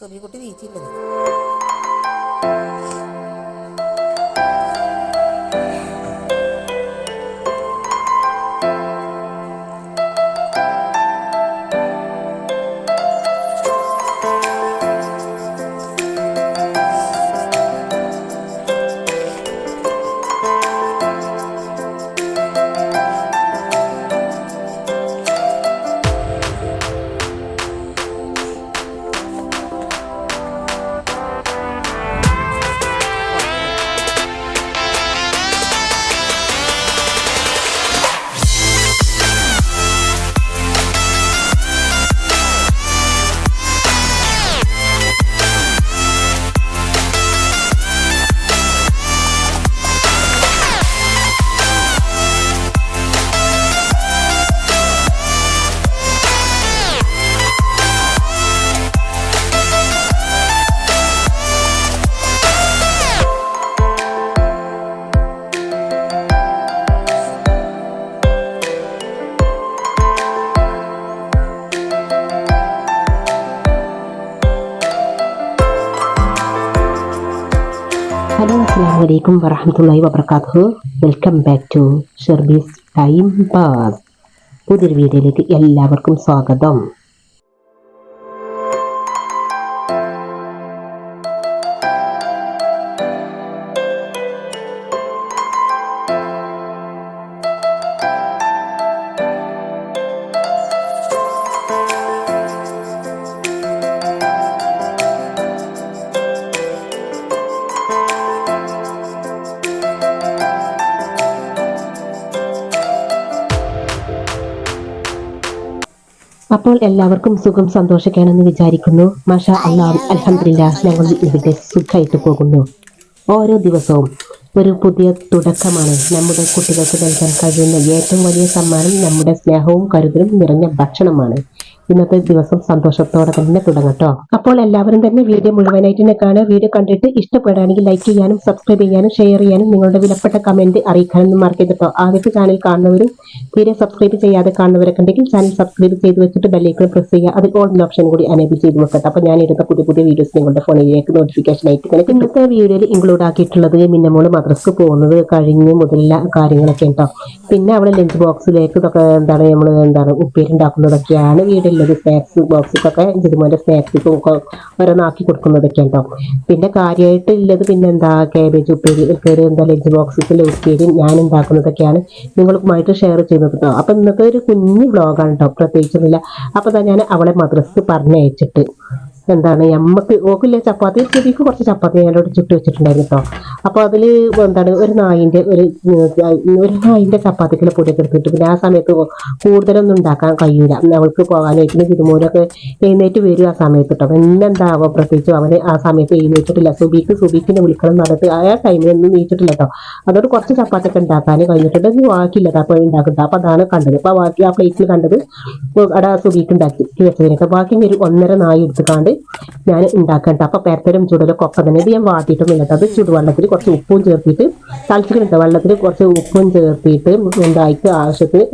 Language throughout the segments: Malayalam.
സൊബിക്കുട്ടി നീച്ചില്ലത് അസ്സാം വലൈക്കും വറഹമത്തല്ലാഹി വബർക്കാത്തു welcome back to Sherbi's time pass പുതിയൊരു വീഡിയോയിലേക്ക് എല്ലാവർക്കും സ്വാഗതം. അപ്പോൾ എല്ലാവർക്കും സുഖം സന്തോഷിക്കാനെന്ന് വിചാരിക്കുന്നു. മാഷ അള്ളാഹ് അലഹമില്ല ഞങ്ങൾ ഇവിടെ സുഖമായിട്ട് പോകുന്നു. ഓരോ ദിവസവും ഒരു പുതിയ തുടക്കമാണ്. നമ്മുടെ കുട്ടികൾക്ക് നൽകാൻ കഴിയുന്ന ഏറ്റവും വലിയ സമ്മാനം നമ്മുടെ സ്നേഹവും കരുതലും നിറഞ്ഞ ഭക്ഷണമാണ്. ഇന്നത്തെ ദിവസം സന്തോഷത്തോടെ തന്നെ തുടങ്ങട്ടോ അപ്പോൾ എല്ലാവരും തന്നെ വീഡിയോ മുഴുവനായിട്ട് തന്നെ കാണുക. വീഡിയോ കണ്ടിട്ട് ഇഷ്ടപ്പെടുകയാണെങ്കിൽ ലൈക്ക് ചെയ്യാനും സബ്സ്ക്രൈബ് ചെയ്യാനും ഷെയർ ചെയ്യാനും നിങ്ങളുടെ വിലപ്പെട്ട കമന്റ് അറിയിക്കാനും മാർക്ക് ചെയ്തിട്ടോ ആദ്യത്തെ ചാനൽ കാണുന്നവരും വീഡിയോ സബ്സ്ക്രൈബ് ചെയ്യാതെ കാണുന്നവരൊക്കെ ഉണ്ടെങ്കിൽ ചാനൽ സബ്സ്ക്രൈബ് ചെയ്ത് വെച്ചിട്ട് ബെല്ലൈക്കൺ പ്രസ് ചെയ്യുക. അതിൽ ഓൾ ഓപ്ഷൻ കൂടി അനേബിൾ ചെയ്ത് വെക്കട്ടെ. അപ്പോൾ ഞാൻ ഇടുന്ന പുതിയ പുതിയ വീഡിയോസ് നിങ്ങളുടെ ഫോണിലേക്ക് നോട്ടിഫിക്കേഷൻ ആയിട്ട് നിങ്ങൾക്ക് ഇന്നത്തെ വീഡിയോയിൽ ഇൻക്ലൂഡ് ആക്കിയിട്ടുള്ളത് മിന്നമോൾ മദ്രസ്ക്ക് പോകുന്നത് കഴിഞ്ഞ് മുതലുള്ള കാര്യങ്ങളൊക്കെ ഉണ്ടോ പിന്നെ അവിടെ ലഞ്ച് ബോക്സിലേക്ക് ഇതൊക്കെ എന്താണ് നമ്മൾ എന്താണ് ഉപ്പേരി ഉണ്ടാക്കുന്നതൊക്കെയാണ് വീഡിയോയിലുള്ളത് സ്നാക്സ് ബോക്സിലൊക്കെ ജിതുമോന്റെ ഒക്കെ ഓരോന്നാക്കി കൊടുക്കുന്നതൊക്കെ ഉണ്ടോ പിന്നെ കാര്യമായിട്ട് ഉള്ളത് പിന്നെ എന്താ കാബേജ് ഉപ്പേരി ഉപ്പേരി എന്താ ലഞ്ച് ബോക്സിൽ ഉപ്പേരി ഞാൻ ഉണ്ടാക്കുന്നതൊക്കെയാണ് നിങ്ങളുമായിട്ട് ഷെയർ ചെയ്യുന്നത് കേട്ടോ അപ്പം ഇന്നത്തെ ഒരു കുഞ്ഞു വ്ളോഗാണ് കേട്ടോ പ്രത്യേകിച്ചൊന്നുമില്ല അപ്പോൾ തന്നെ ഞാൻ അവളെ മദ്രസ് പറഞ്ഞയച്ചിട്ട് എന്താണ് നമ്മക്ക് ഓക്കില്ല ചപ്പാത്തി? ചെടിക്ക് കുറച്ച് ചപ്പാത്തി ഞാനോട് ചുട്ട് വെച്ചിട്ടുണ്ടായിരുന്നു കേട്ടോ അപ്പോൾ അതിൽ എന്താണ് ഒരു നായിന്റെ ഒരു ഒരു നായിന്റെ ചപ്പാത്തിക്കുള്ള പൊടിയൊക്കെ എടുത്തിട്ട് പിന്നെ ആ സമയത്ത് കൂടുതലൊന്നും ഉണ്ടാക്കാൻ കഴിയില്ല അവൾക്ക് പോകാനായിട്ട് തിരുമൂലൊക്കെ എഴുന്നേറ്റ് വരും ആ സമയത്ത് കേട്ടോ പിന്നെന്താവോ പ്രത്യേകിച്ച് അവന് ആ സമയത്ത് എഴുന്നേറ്റിട്ടില്ല. സുബിക്ക് സുബിക്കിനെ വിളിക്കണം നടത്തി ആ ടൈമിലൊന്നും നീച്ചിട്ടില്ല കേട്ടോ അതോട് കുറച്ച് ചപ്പാത്തൊക്കെ ഉണ്ടാക്കാൻ കഴിഞ്ഞിട്ടുണ്ട്. ഇനി ബാക്കിയില്ല അപ്പോൾ ഉണ്ടാക്കുന്നത് അപ്പോൾ അതാണ് കണ്ടത്. അപ്പോൾ ബാക്കി ആ പ്ലേറ്റിൽ കണ്ടത് അവിടെ സുബിക്ക് ഉണ്ടാക്കി വെച്ചതിനൊക്കെ. ബാക്കി ഒരു ഒന്നര നായി എടുത്തുകാണ്ട് ഞാൻ ഉണ്ടാക്കണ്ട അപ്പോൾ പെരത്തലും ചുടലൊക്കെ ഒപ്പം തന്നെ. ഇത് ഞാൻ വാട്ടിയിട്ടൊന്നും ഇല്ല അത് ചുടുവെള്ളത്തിൽ കുറച്ച് ഉപ്പും ചേർത്തിട്ട് തളിച്ചിട്ടുണ്ട് വെള്ളത്തിൽ കുറച്ച് ഉപ്പും ചേർത്തിട്ട് എന്തായിട്ട് ആവശ്യത്തിന്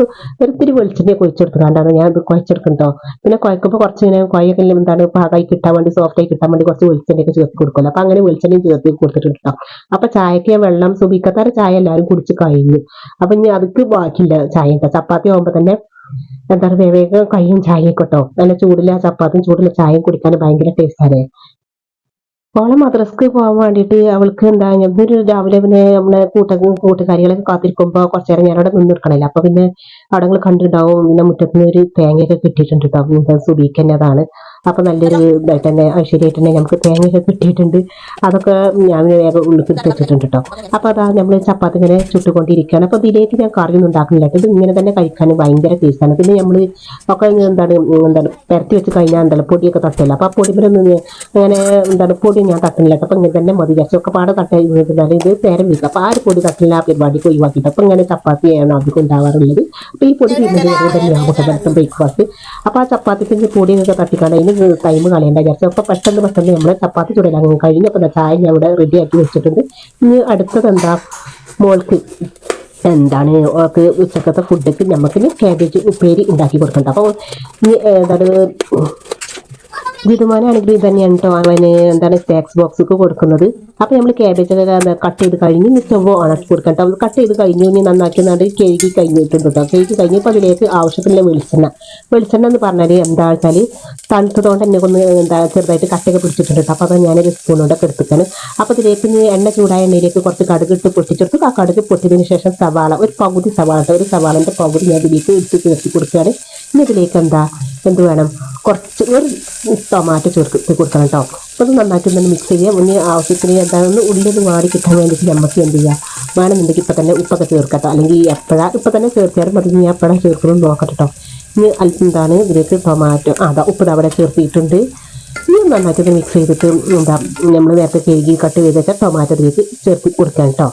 ഒരിത്തിരി വെളിച്ചെണ്ണ കുഴിച്ചെടുത്തുകൊണ്ടാണ് ഞാൻ ഇത് കുഴച്ചെടുക്കുന്നുണ്ടോ പിന്നെ കുഴക്കുമ്പോൾ കുറച്ച് ഇങ്ങനെ കുഴയൊക്കെ എന്താണ് പാകമായി കിട്ടാൻ വേണ്ടി സോഫ്റ്റായി കിട്ടാൻ വേണ്ടി കുറച്ച് വെളിച്ചെണ്ണയൊക്കെ ചേർത്ത് കൊടുക്കുമല്ലോ. അപ്പം അങ്ങനെ വെളിച്ചെണ്ണയും ചേർത്ത് കൊടുത്തിട്ടുണ്ട് കേട്ടോ അപ്പം ചായക്ക് വെള്ളം സുബിക്കത്താറ് ചായ എല്ലാവരും കുടിച്ച് കഴിഞ്ഞു. അപ്പം ഇനി അതൊക്കെ ബാക്കിയില്ല ചായ ചപ്പാത്തി ആകുമ്പോൾ തന്നെ എന്താണ് വേഗം കയ്യും ചായയൊക്കെ കേട്ടോ നല്ല ചൂടില്ല ചപ്പാത്തും ചൂടില്ല ചായയും കുടിക്കാൻ ഭയങ്കര ടേസ്റ്റാണ് ഓളെ മദ്രസ്ക്ക് പോകാൻ വേണ്ടിയിട്ട് അവൾക്ക് എന്താ ഇന്നൊരു രാവിലെ പിന്നെ നമ്മളെ കൂട്ട കൂട്ടുകാരികളൊക്കെ കാത്തിരിക്കുമ്പോൾ കുറച്ച് നേരം ഞാനവിടെ നിന്ന് നിൽക്കണല്ലോ. അപ്പൊ പിന്നെ അവിടെ കണ്ടിട്ടുണ്ടാവും പിന്നെ മുറ്റത്തുനിന്ന് ഒരു തേങ്ങയൊക്കെ കിട്ടിയിട്ടുണ്ട് കേട്ടോ സുബീക്ക് അതാണ്. അപ്പൊ നല്ലൊരു ഇതായിട്ട് തന്നെ ഐശ്വര്യമായിട്ട് തന്നെ നമുക്ക് തേങ്ങയൊക്കെ കിട്ടിയിട്ടുണ്ട്. അതൊക്കെ ഞാൻ വേഗം ഉള്ളിൽ വെച്ചിട്ടുണ്ട് കേട്ടോ അപ്പൊ അതാ നമ്മൾ ചപ്പാത്തി ഇങ്ങനെ ചുട്ടുകൊണ്ടിരിക്കുകയാണ്. അപ്പോൾ ഇതിലേക്ക് ഞാൻ കറിയൊന്നും ഉണ്ടാക്കുന്നില്ല. ഇത് ഇങ്ങനെ തന്നെ കഴിക്കാൻ ഭയങ്കര ടേസ്റ്റാണ്. പിന്നെ നമ്മൾ ഒക്കെ എന്താണ് എന്താണ് പരത്തി വെച്ച് കഴിഞ്ഞാൽ എന്താണ് പൊടിയൊക്കെ തട്ടില്ല അപ്പൊ ആ പൊടിമരൊന്നും അങ്ങനെ എന്താണ് പൊടി ഞാൻ തട്ടുന്നില്ല. അപ്പോൾ ഇങ്ങനെ തന്നെ മതി. ഒക്കെ പാടെ തട്ടി ഇരുന്നാൽ ഇത് നേരം വിൽക്കുക അപ്പോൾ ആ ഒരു പൊടി തട്ടില്ല ആ പരിപാടിക്ക് ഒഴിവാക്കിയിട്ട് അപ്പൊ ഇങ്ങനെ ചപ്പാത്തിയാണ് അധികം ഉണ്ടാവാറുള്ളത്. അപ്പൊ ഈ പൊടി തീരുന്നത് ബ്രേക്ക്ഫാസ്റ്റ് അപ്പോൾ ആ ചപ്പാത്തിക്ക് ഇനി പൊടിയൊക്കെ തട്ടിക്കാണ്ട് അതിന് ടൈം കളയണ്ട വിചാരിച്ചു അപ്പോൾ പെട്ടെന്ന് പെട്ടെന്ന് നമ്മൾ ചപ്പാത്തി ചുടലാങ്ങ് കഴിഞ്ഞപ്പോൾ ചായ ഞാൻ ഇവിടെ റെഡി ആക്കി വെച്ചിട്ടുണ്ട്. ഇനി അടുത്തത് എന്താ? മോൾക്ക് എന്താണ്? ഓക്ക് ഉച്ചക്കത്തെ ഫുഡൊക്കെ നമുക്ക് ക്യാബേജ് ഉപ്പേരി ഉണ്ടാക്കി കൊടുക്കണ്ട. അപ്പോൾ എന്താണ്? ജിതുമാനാണെങ്കിൽ ഇത് തന്നെയാണ് കേട്ടോ അവന് എന്താണ് സ്നാക്സ് ബോക്സ് ഒക്കെ കൊടുക്കുന്നത്. അപ്പോൾ നമ്മൾ ക്യാബേജ് ഒക്കെ കട്ട് ചെയ്ത് കഴിഞ്ഞ് സ്റ്റവ് ഉണക്കി കൊടുക്കാം കേട്ടോ കട്ട് ചെയ്ത് കഴിഞ്ഞ് ഇനി നന്നാക്കി നന്നാണ്ട് കഴുകി കഴിഞ്ഞിട്ടുണ്ട് കേട്ടോ കഴുകി കഴിഞ്ഞപ്പോൾ അതിലേക്ക് ആവശ്യത്തിനുള്ള വെളിച്ചെണ്ണ. വെളിച്ചെണ്ണ എന്ന് പറഞ്ഞാൽ എന്താ വെച്ചാൽ തണുത്തതുകൊണ്ട് എന്നെ ഒന്ന് എന്താ ചെറുതായിട്ട് കട്ടയൊക്കെ പിടിച്ചിട്ടുണ്ട് കേട്ടോ അപ്പോൾ അത് ഞാനൊരു സ്പൂൺ കൊണ്ടൊക്കെ എടുത്തിട്ടാണ് അപ്പോൾ ഇതിലേക്ക് എണ്ണ ചൂടായ എണ്ണയിലേക്ക് കുറച്ച് കടുക് ഇട്ട് പൊട്ടിച്ചെടുത്ത്. ആ കടുക് പൊട്ടിയതിന് ശേഷം സവാള ഒരു പകുതി സവാള ഒരു സവാളന്റെ പകുതി ഞാൻ ഇതിലേക്ക് എടുത്ത് ചേർത്ത് കൊടുക്കുകയാണ്. ഇനി ഇതിലേക്ക് എന്താ എന്ത് വേണം? കുറച്ച് ഒരു ടൊമാറ്റോ ചേർത്ത് കൊടുക്കണം കേട്ടോ. അപ്പോൾ അത് നന്നാക്കി ഒന്ന് മിക്സ് ചെയ്യുക ഒന്ന് ആവശ്യത്തിന് എന്താണെന്ന് ഉള്ളിൽ മാറി കിട്ടാൻ വേണ്ടിയിട്ട് നമുക്ക് എന്ത് ചെയ്യുക വേണമെന്നുണ്ടെങ്കിൽ ഇപ്പം തന്നെ ഉപ്പൊക്കെ ചേർക്കട്ടോ അല്ലെങ്കിൽ എപ്പോഴാണ് ഇപ്പം തന്നെ ചേർത്തിയാലും അത് ഇനി എപ്പോഴാണ് ചേർക്കണം നോക്കട്ടെ കേട്ടോ. ഇനി എന്താണ് ഇതിലേക്ക് ടൊമാറ്റോ അതാ ഉപ്പ് അവിടെ ചേർത്തിയിട്ടുണ്ട്. ഇനി ഇത് മിക്സ് ചെയ്തിട്ട് എന്താ നമ്മൾ നേരത്തെ കഴുകി കട്ട് ചെയ്ത് വെച്ചാൽ ടൊമാറ്റോ ഇതിലേക്ക് ചേർത്ത് കൊടുക്കാം കേട്ടോ.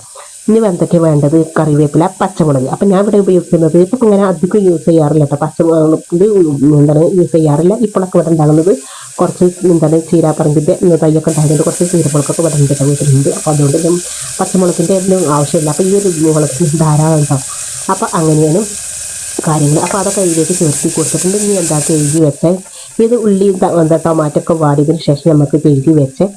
ഇനി എന്തൊക്കെ വേണ്ടത് കറിവേപ്പില പച്ചമുളക്. അപ്പം ഞാൻ ഇവിടെ ഉപയോഗിക്കുന്നത് ഇപ്പം ഇങ്ങനെ അധികം യൂസ് ചെയ്യാറില്ല കേട്ടോ പച്ചമുളക് എന്താണ് യൂസ് ചെയ്യാറില്ല. ഇപ്പോഴൊക്കെ ഇവിടെ ഉണ്ടാകുന്നത് കുറച്ച് എന്താണ് ചീരാപ്പറമ്പിന്റെ തയ്യൊക്കെ ഉണ്ടായതുകൊണ്ട് കുറച്ച് ചീരപ്പുളക്കൊക്കെ ഇവിടെ ഉണ്ട് വീട്ടിലുണ്ട്. അപ്പോൾ അതുകൊണ്ട് ഞാൻ പച്ചമുളകിന്റെ ഒന്നും ആവശ്യമില്ല. അപ്പോൾ ഈ ഒരു മുളക് ധാരാളം ഉണ്ടാവും അപ്പോൾ അങ്ങനെയാണ് കാര്യങ്ങൾ. അപ്പോൾ അതൊക്കെ ഇതിലേക്ക് ചേർത്തി കൊടുത്തിട്ടുണ്ട്. ഇനി എന്താ കഴുകി വെച്ചാൽ ഇത് ഉള്ളി എന്താ ടൊമാറ്റോ ഒക്കെ വാടിയതിന് ശേഷം നമുക്ക് കഴുകി വെച്ച്.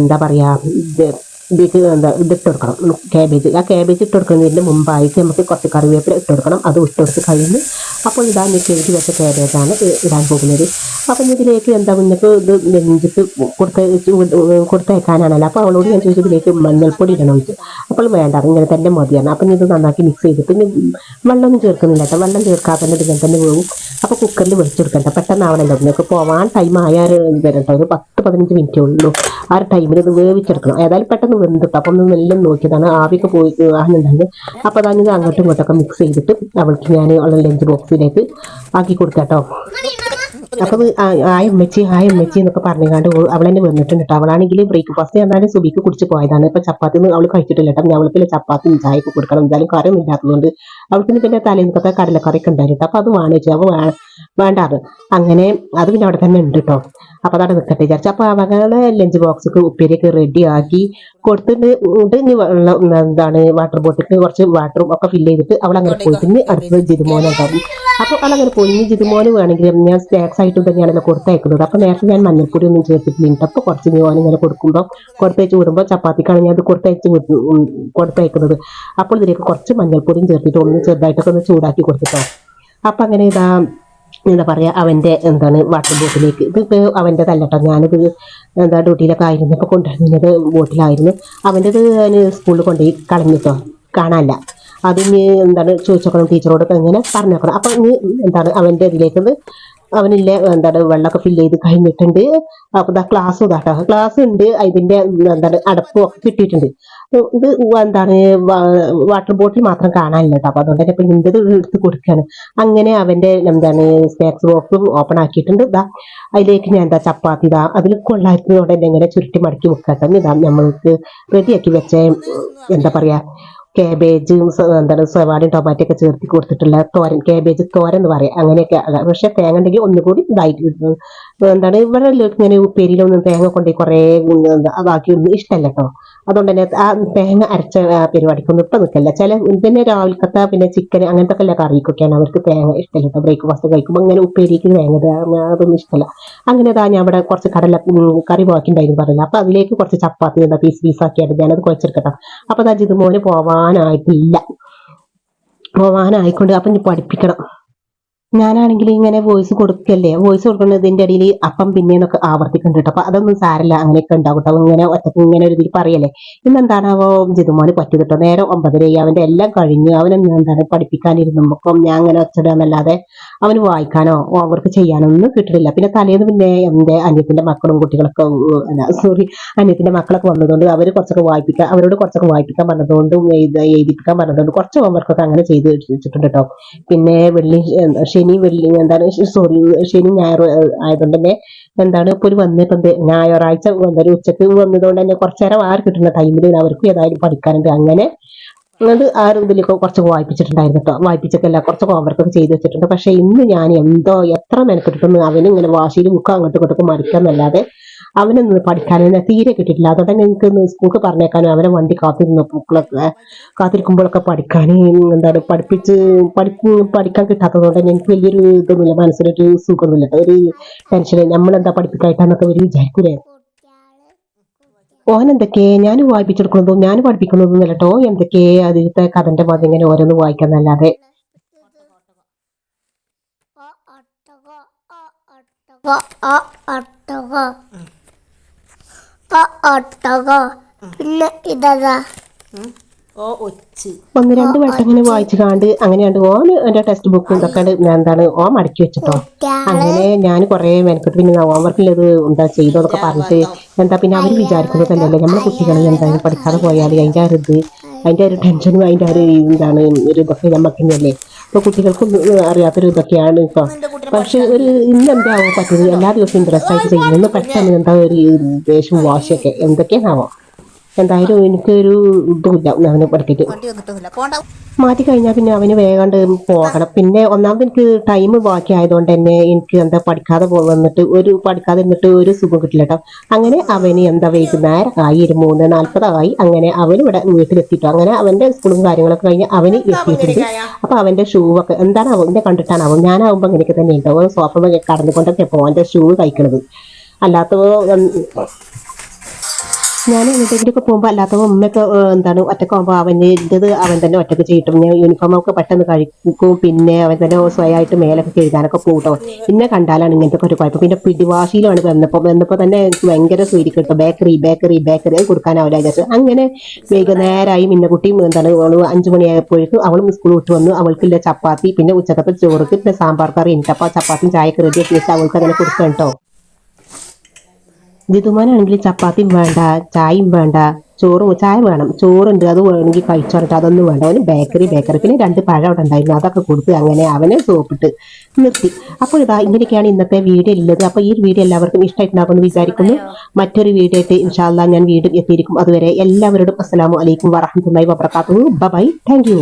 എന്താ പറയുക ഇതിലേക്ക് എന്താ ഇതിട്ട് കൊടുക്കണം. ക്യാബേജ് ആ ക്യാബേജ് ഇട്ട് കൊടുക്കുന്നതിന് മുമ്പായിട്ട് നമുക്ക് കുറച്ച് കറിവേപ്പില ഇട്ട് കൊടുക്കണം. അത് ഇട്ട് കൊടുത്ത് കഴിഞ്ഞ് അപ്പോൾ ഇതാ ഞാൻ വെച്ച ക്യാബേജാണ് ഇടാൻ പോകുന്നത്. അപ്പം ഇതിലേക്ക് എന്താ നിങ്ങൾക്ക് ഇത് നെഞ്ചിട്ട് കൊടുത്ത കൊടുത്തയക്കാനാണല്ലോ. അപ്പോൾ അവളോട് ഞാൻ ചോദിച്ചു ഇതിലേക്ക് മഞ്ഞൾപ്പൊടി ഇടണം ചോദിച്ചു. അപ്പോൾ വേണ്ട ഇങ്ങനെ തന്നെ മതിയാണ് അപ്പം ഇത് നന്നാക്കി മിക്സ് ചെയ്തിട്ട് പിന്നെ വെള്ളമൊന്നും ചേർക്കുന്നില്ല കേട്ടോ. വെള്ളം ചേർക്കാതെ തന്നെ ഇതിങ്ങനെ തന്നെ പോകും അപ്പോൾ കുക്കറിൽ വെച്ചെടുക്കണ്ട പെട്ടെന്ന് ആവണല്ലോ. നിങ്ങൾക്ക് പോവാൻ ടൈം ആയാൽ വരട്ടോ. ഒരു പത്ത് പതിനഞ്ച് മിനിറ്റേ ഉള്ളൂ. ആ ഒരു ടൈമിൽ ഇത് വേവിച്ചെടുക്കണം. ഏതായാലും പെട്ടെന്ന് വെന്തിട്ട് അപ്പം ഒന്ന് എല്ലാം നോക്കിയതാണ്. ആവിയൊക്കെ പോയി ആണെന്നുണ്ടെങ്കിൽ അപ്പോൾ അതാണ് ഇത് അങ്ങോട്ടും ഇങ്ങോട്ടൊക്കെ മിക്സ് ചെയ്തിട്ട് അവൾക്ക് ഞാൻ ഉള്ള ലഞ്ച് ബോക്സിലേക്ക് ആക്കി കൊടുക്കാം കേട്ടോ. അപ്പം ആ എമ്മച്ചി ആ എമ്മച്ചി എന്നൊക്കെ പറഞ്ഞുകൊണ്ട് അവൾ തന്നെ വന്നിട്ടുണ്ട് കേട്ടോ അവളാണെങ്കിൽ ബ്രേക്ക്ഫാസ്റ്റ് എന്നാലും സുബിക്ക് കുടിച്ച് പോയതാണ്. ഇപ്പം ചപ്പാത്തി ഒന്നും അവൾ കഴിച്ചിട്ടില്ല കേട്ടോ ഞാൻ അവൾക്ക് ചപ്പാത്തി ചായക്ക് കൊടുക്കണം. എന്തായാലും കറിയൊന്നും ഇല്ലാത്തതുകൊണ്ട് അവൾക്ക് പിന്നെ തലേന്നത്തെ കടലക്കറിയൊക്കെ ഉണ്ടായിരുന്നു അപ്പോൾ അത് വാങ്ങിച്ചു അവ വേണ്ടാറ് അങ്ങനെ അത് പിന്നെ അവിടെ തന്നെ ഉണ്ട് കേട്ടോ അപ്പോൾ അതാണ് നിൽക്കട്ടെ വിചാരിച്ചു അപ്പോൾ അവകളെ ലഞ്ച് ബോക്സ് ഉപ്പേരിയൊക്കെ റെഡി ആക്കി കൊടുത്തിട്ട് ഉണ്ട് ഇനി വെള്ളം എന്താണ് വാട്ടർ ബോട്ടിൽ കുറച്ച് വാട്ടറും ഒക്കെ ഫില്ല് ചെയ്തിട്ട് അവൾ അങ്ങനെ പോയിട്ട് ഇനി അടുത്തത് ജിതുമോനുണ്ടാവും അപ്പോൾ അവളങ്ങനെ പോയി. ഇനി ജിതുമോന് വേണമെങ്കിൽ ഞാൻ സ്നാക്സ് ആയിട്ട് തന്നെയാണല്ലോ കൊടുത്തയക്കുന്നത് അപ്പോൾ നേരത്തെ ഞാൻ മഞ്ഞൾപ്പൊടി ഒന്നും ചേർത്തിട്ടില്ല. അപ്പോൾ കുറച്ച് മോൻ ഇങ്ങനെ കൊടുക്കുമ്പോൾ കൊടുത്തയച്ച് വിടുമ്പോൾ ചപ്പാത്തിക്കാണ് ഞാൻ അത് കൊടുത്തയച്ച് കൊടുത്തയക്കുന്നത് അപ്പോൾ ഇതിലേക്ക് കുറച്ച് മഞ്ഞൾപ്പൊടിയും ചേർത്തിട്ട് ഒന്ന് ചെറുതായിട്ടൊക്കെ ഒന്ന് ചൂടാക്കി കൊടുത്തിട്ടോ. അപ്പം അങ്ങനെ ഇതാ എന്താ പറയുക അവന്റെ എന്താണ് വാട്ടർ ബോട്ടിലേക്ക്. ഇതിപ്പോൾ അവന്റെ തല്ലട്ടോ ഞാനിത് എന്താ ഡ്യൂട്ടിയിലൊക്കെ ആയിരുന്നു ഇപ്പോൾ കൊണ്ടുവരുന്നത് ബോട്ടിലായിരുന്നു. അവന്റെത് ഞാൻ സ്കൂളിൽ കൊണ്ടുപോയി കളഞ്ഞിട്ടോ കാണാനില്ല. നീ എന്താണ് ചോദിച്ചോക്കണം ടീച്ചറോടൊക്കെ ഇങ്ങനെ പറഞ്ഞേക്കണം. അപ്പം നീ എന്താണ് അവന്റെ ഇതിലേക്ക് അവനില്ലേ എന്താണ് വെള്ളമൊക്കെ ഫില്ല് ചെയ്ത് കഴിഞ്ഞിട്ടുണ്ട്. അപ്പോൾ ഇതാ ക്ലാസ് ഇതാട്ടോ. ക്ലാസ് ഉണ്ട് അതിന്റെ എന്താണ് അടപ്പും ഒക്കെ കിട്ടിയിട്ടുണ്ട്. ഇത് എന്താണ് വാട്ടർ ബോട്ടിൽ മാത്രം കാണാനില്ല കേട്ടോ. അപ്പൊ അതുകൊണ്ട് ഇപ്പൊ എടുത്ത് കൊടുക്കുകയാണ് അങ്ങനെ അവന്റെ എന്താണ് സ്നാക്സ് ബോക്സ് ഓപ്പൺ ആക്കിയിട്ടുണ്ട്. ഇതാ അതിലേക്ക് ഞാൻ എന്താ ചപ്പാത്തി ഇതാ അതിൽ കൊള്ളാത്തതോടെ എങ്ങനെ ചുരുട്ടി മടക്കി വെക്കാട്ടോ ഇതാ നമ്മൾക്ക് റെഡിയാക്കി വെച്ച എന്താ പറയാ കാബേജ് എന്താണ് സവാളയും ടൊമാറ്റോ ഒക്കെ ചേർത്തി കൊടുത്തിട്ടുള്ള തോരൻ കാബേജ് തോരൻ എന്ന് പറയാം. അങ്ങനെയൊക്കെ. പക്ഷെ തേങ്ങ ഉണ്ടെങ്കിൽ ഒന്നുകൂടി ഇതായിട്ട് കിട്ടും. എന്താണ് ഇവിടെ ഇങ്ങനെ ഉപ്പേരിയിലൊന്നും തേങ്ങ കൊണ്ട് കുറേ ബാക്കിയൊന്നും ഇഷ്ടമല്ല കേട്ടോ അതുകൊണ്ട് തന്നെ ആ തേങ്ങ അരച്ച പരിപാടിക്കൊന്നും ഇപ്പം നിൽക്കില്ല ചില പിന്നെ രാവിലത്തെ പിന്നെ ചിക്കൻ അങ്ങനത്തെ ഒക്കെ കറിക്കൊക്കെയാണ് അവർക്ക് തേങ്ങ ഇഷ്ടമല്ല കേട്ടോ ബ്രേക്ക്ഫാസ്റ്റ് കഴിക്കുമ്പോൾ അങ്ങനെ ഉപ്പേരിക്ക് തേങ്ങ അതൊന്നും ഇഷ്ടമല്ല അങ്ങനെ അതാ ഞാൻ അവിടെ കുറച്ച് കടല കറി ബാക്കിണ്ടായിരുന്നു പറഞ്ഞില്ല അപ്പോൾ അതിലേക്ക് കുറച്ച് ചപ്പാത്തി എന്താ പീസ് പീസാക്കിയായിട്ട് ഞാനത് കുഴച്ചെടുക്കട്ടോ. അപ്പോൾ അതാ അജിത് മോന് പോവാനായിട്ടില്ല. പോവാനായിക്കൊണ്ട് അപ്പം ഇനി പഠിപ്പിക്കണം. ഞാനാണെങ്കിൽ ഇങ്ങനെ വോയിസ് കൊടുക്കല്ലേ? വോയിസ് കൊടുക്കുന്നതിന്റെ ഇടയിൽ അപ്പം പിന്നേന്നൊക്കെ ആവർത്തിക്കുന്നുണ്ട് കേട്ടോ അപ്പൊ അതൊന്നും സാരല്ല. അങ്ങനെയൊക്കെ ഉണ്ടാവും കേട്ടോ ഇങ്ങനെ ഒറ്റയ്ക്ക് ഇങ്ങനെ ഒരു ഇതിൽ പറയല്ലേ? ഇന്നെന്താണാവോ ജിതുമോന് പറ്റിയത് കേട്ടോ നേരെ ഒമ്പതരയായി. അവന്റെ എല്ലാം കഴിഞ്ഞു. അവനെന്താണ് എന്താണ് പഠിപ്പിക്കാനിരുന്നപ്പം ഞാൻ അങ്ങനെ ഒച്ചടാന്നല്ലാതെ അവന് വായിക്കാനോ ഹോംവർക്ക് ചെയ്യാനോ ഒന്നും കിട്ടില്ല പിന്നെ തലേന്ന് പിന്നെ എന്റെ അനിയത്തിന്റെ മക്കളും കുട്ടികളൊക്കെ സോറി അനിയത്തിന്റെ മക്കളൊക്കെ വന്നതുകൊണ്ട് അവർ കുറച്ചൊക്കെ വായിപ്പിക്കാൻ അവരോട് കുറച്ചൊക്കെ വായിപ്പിക്കാൻ പറഞ്ഞതുകൊണ്ടും എഴുത എഴുതിപ്പിക്കാൻ പറഞ്ഞതുകൊണ്ട് കുറച്ച് ഹോംവർക്കൊക്കെ അങ്ങനെ ചെയ്ത് വെച്ചിട്ടുണ്ട് കേട്ടോ. പിന്നെ വെള്ളി ശനി വെള്ളി എന്താണ് സോറി ശനി ഞായർ ആയതുകൊണ്ട് തന്നെ എന്താണ് ഇപ്പോൾ ഒരു വന്നിപ്പം ഞായറാഴ്ച വന്നൊരു ഉച്ചയ്ക്ക് വന്നതുകൊണ്ട് തന്നെ കുറച്ച് ആർ കിട്ടുന്ന ടൈമിൽ അവർക്ക് ഏതായാലും പഠിക്കാനുണ്ട്. അങ്ങനെ അത് ആ ഒരു കുറച്ച് വായിപ്പിച്ചിട്ടുണ്ടായിരുന്നു കേട്ടോ വായിപ്പിച്ചൊക്കെ അല്ല കുറച്ച് ഹോംവർക്കൊക്കെ ചെയ്ത് വെച്ചിട്ടുണ്ട്. പക്ഷെ ഇന്ന് ഞാൻ എന്തോ എത്ര മെനക്കെട്ടിട്ടൊന്നും അവനിങ്ങനെ വാശിയിൽ മുഖം അങ്ങോട്ട് ഇങ്ങോട്ടൊക്കെ മറിക്കാന്നല്ലാതെ അവനൊന്ന് പഠിക്കാനൊന്നും തീരെ കിട്ടിയിട്ടില്ല. അതുകൊണ്ട് നിങ്ങൾക്ക് സ്കൂൾക്ക് പറഞ്ഞേക്കാനും അവനെ വണ്ടി കാത്തിരുന്നു പൂക്കളൊക്കെ കാത്തിരിക്കുമ്പോഴൊക്കെ പഠിക്കാൻ എന്താണ് പഠിപ്പിച്ച് പഠി പഠിക്കാൻ കിട്ടാത്തതുകൊണ്ട് എനിക്ക് വലിയൊരു ഇതൊന്നുമില്ല മനസ്സിലൊരു സുഖമൊന്നുമില്ല. ഒരു ടെൻഷൻ നമ്മളെന്താ പഠിപ്പിക്കായിട്ടാന്നൊക്കെ ഒരു വിചാരിക്കൂലേ? ഓൻ എന്തൊക്കെ ഞാൻ വായിപ്പിച്ചെടുക്കുന്നതും ഞാൻ പഠിപ്പിക്കുന്നതും അല്ല കേട്ടോ എന്തൊക്കെ? അതിലത്തെ കഥന്റെ പദം ഇങ്ങനെ ഓരോന്ന് വായിക്കുന്നല്ലാതെ പിന്നെ ഇതാ ഓ ഒച്ച്. ഒന്ന് രണ്ട് വട്ടം ഇങ്ങനെ വായിച്ചു കാണ്ട് അങ്ങനെയാണ്ട് ഓൻ എന്റെ ടെക്സ്റ്റ് ബുക്കും ഇതൊക്കെ എന്താണ് ഓൻ മടക്കി വെച്ചിട്ടോ. അങ്ങനെ ഞാൻ കുറെ മെനക്കെട്ട് പിന്നെ ഹോംവർക്കിൽ ഇത് എന്താ ചെയ്തോ എന്നൊക്കെ പറഞ്ഞിട്ട് എന്താ പിന്നെ അവർ തന്നെയല്ലേ? നമ്മളെ കുട്ടികൾ എന്തായാലും പഠിക്കാതെ പോയാൽ അതിന്റെ ആ ഇത് അതിന്റെ ഒരു ടെൻഷനും അതിന്റെ ആ ഒരു എന്താണ് ഒരു ഇതൊക്കെ നമ്മക്കിന്നല്ലേ ഇപ്പൊ കുട്ടികൾക്കും അറിയാത്തൊരു ഇതൊക്കെയാണ് ഇപ്പൊ. പക്ഷെ ഒരു ഇന്ന് എന്താവോ പറ്റുന്നത്? എല്ലാ ദിവസവും ഇൻട്രസ്റ്റ് ആയിട്ട് ചെയ്യുന്നു ഇന്ന് പെട്ടെന്ന് എന്താ ഒരു ദേഷ്യം വാശിയൊക്കെ? എന്തൊക്കെയാണാവോ? എന്തായാലും എനിക്കൊരു ഇതുമില്ല. അവനെ പഠിപ്പിക്കും. മാറ്റി കഴിഞ്ഞാൽ പിന്നെ അവന് വേഗണ്ട് പോകണം. പിന്നെ ഒന്നാമത് എനിക്ക് ടൈം ബാക്കി ആയതുകൊണ്ട് തന്നെ എനിക്ക് എന്താ പഠിക്കാതെ വന്നിട്ട് ഒരു പഠിക്കാതെ നിന്നിട്ട് ഒരു സുഖം കിട്ടില്ല കേട്ടോ അങ്ങനെ അവന് എന്താ വൈകുന്നേരം ആയി ഒരു മൂന്ന് നാൽപ്പതായി. അങ്ങനെ അവൻ ഇവിടെ വീട്ടിലെത്തിയിട്ടു. അങ്ങനെ അവന്റെ സ്കൂളും കാര്യങ്ങളൊക്കെ കഴിഞ്ഞ് അവന് എത്തിയിട്ടുണ്ട്. അപ്പൊ അവന്റെ ഷൂ ഒക്കെ എന്താണ് അവന്റെ കണ്ടിട്ടാണ് അവൻ ഞാനാവുമ്പോ അങ്ങനെയൊക്കെ തന്നെ ഉണ്ടാവും സോഫ കടന്നുകൊണ്ടൊക്കെ പോകും അവന്റെ ഷൂ കഴിക്കണത്. അല്ലാത്തവോ ഞാൻ എന്തെങ്കിലുമൊക്കെ പോകുമ്പോൾ അല്ലാത്ത ഉമ്മയൊക്കെ എന്താണ് ഒറ്റക്കാകുമ്പോൾ അവന്റെ ഇത് അവൻ തന്നെ ഒറ്റയ്ക്ക് ചെയ്തിട്ടും ഞാൻ യൂണിഫോം ഒക്കെ പെട്ടെന്ന് കഴിക്കും. പിന്നെ അവൻ തന്നെ സ്വയമായിട്ട് മേലൊക്കെ കഴുകാനൊക്കെ പോകട്ടോ പിന്നെ കണ്ടാലാണ് ഇങ്ങനത്തെ ഒരു കുഴപ്പം. പിന്നെ പിടിവാശിയിലാണ് വന്നപ്പോൾ വന്നപ്പോൾ തന്നെ എനിക്ക് ഭയങ്കര സ്വീരി കിട്ടും ബേക്കറി ബേക്കറി ബേക്കറി അത് കൊടുക്കാനാവില്ല വിചാരിച്ചു. അങ്ങനെ വൈകുന്നേരമായി പിന്നെ കുട്ടിയും എന്താണ് അവൾ അഞ്ചു മണിയായപ്പോഴേക്കും അവളും സ്കൂൾ വിട്ട് വന്നു. അവൾക്കില്ല ചപ്പാത്തി പിന്നെ ഉച്ചക്കത്തെ ചോറ് പിന്നെ സാമ്പാർ കറി ഉണ്ട് അപ്പോൾ ചപ്പാത്തിയും ചായക്ക് റെഡി ആക്കി വെച്ച് അവൾക്ക് അങ്ങനെ കൊടുക്കാം കേട്ടോ ജിതുമാനാണെങ്കിൽ ചപ്പാത്തിയും വേണ്ട ചായയും വേണ്ട ചോറും ചായ വേണം. ചോറുണ്ട് അത് വേണമെങ്കിൽ കഴിച്ചോട്ടെ അതൊന്നും വേണ്ട. അവന് ബേക്കറി ബേക്കറി പിന്നെ രണ്ട് പഴം അവിടെ ഉണ്ടായിരുന്നു അതൊക്കെ കൊടുത്ത് അങ്ങനെ അവനെ സോപ്പിട്ട് നിർത്തി. അപ്പോൾ ഇതാ ഇങ്ങനെയൊക്കെയാണ് ഇന്നത്തെ വീഡിയോ ഉള്ളത് അപ്പോൾ ഈ വീഡിയോ എല്ലാവർക്കും ഇഷ്ടമായിട്ടുണ്ടാകുമെന്ന് വിചാരിക്കുന്നു. മറ്റൊരു വീഡിയോ ആയിട്ട് ഇൻഷാല്ല ഞാൻ വീണ്ടും എത്തിയിരിക്കും. അതുവരെ എല്ലാവരോടും അസ്സലാമു അലൈക്കും വറഹമുല്ലായി വബർക്കാത്തു ബൈ താങ്ക് യു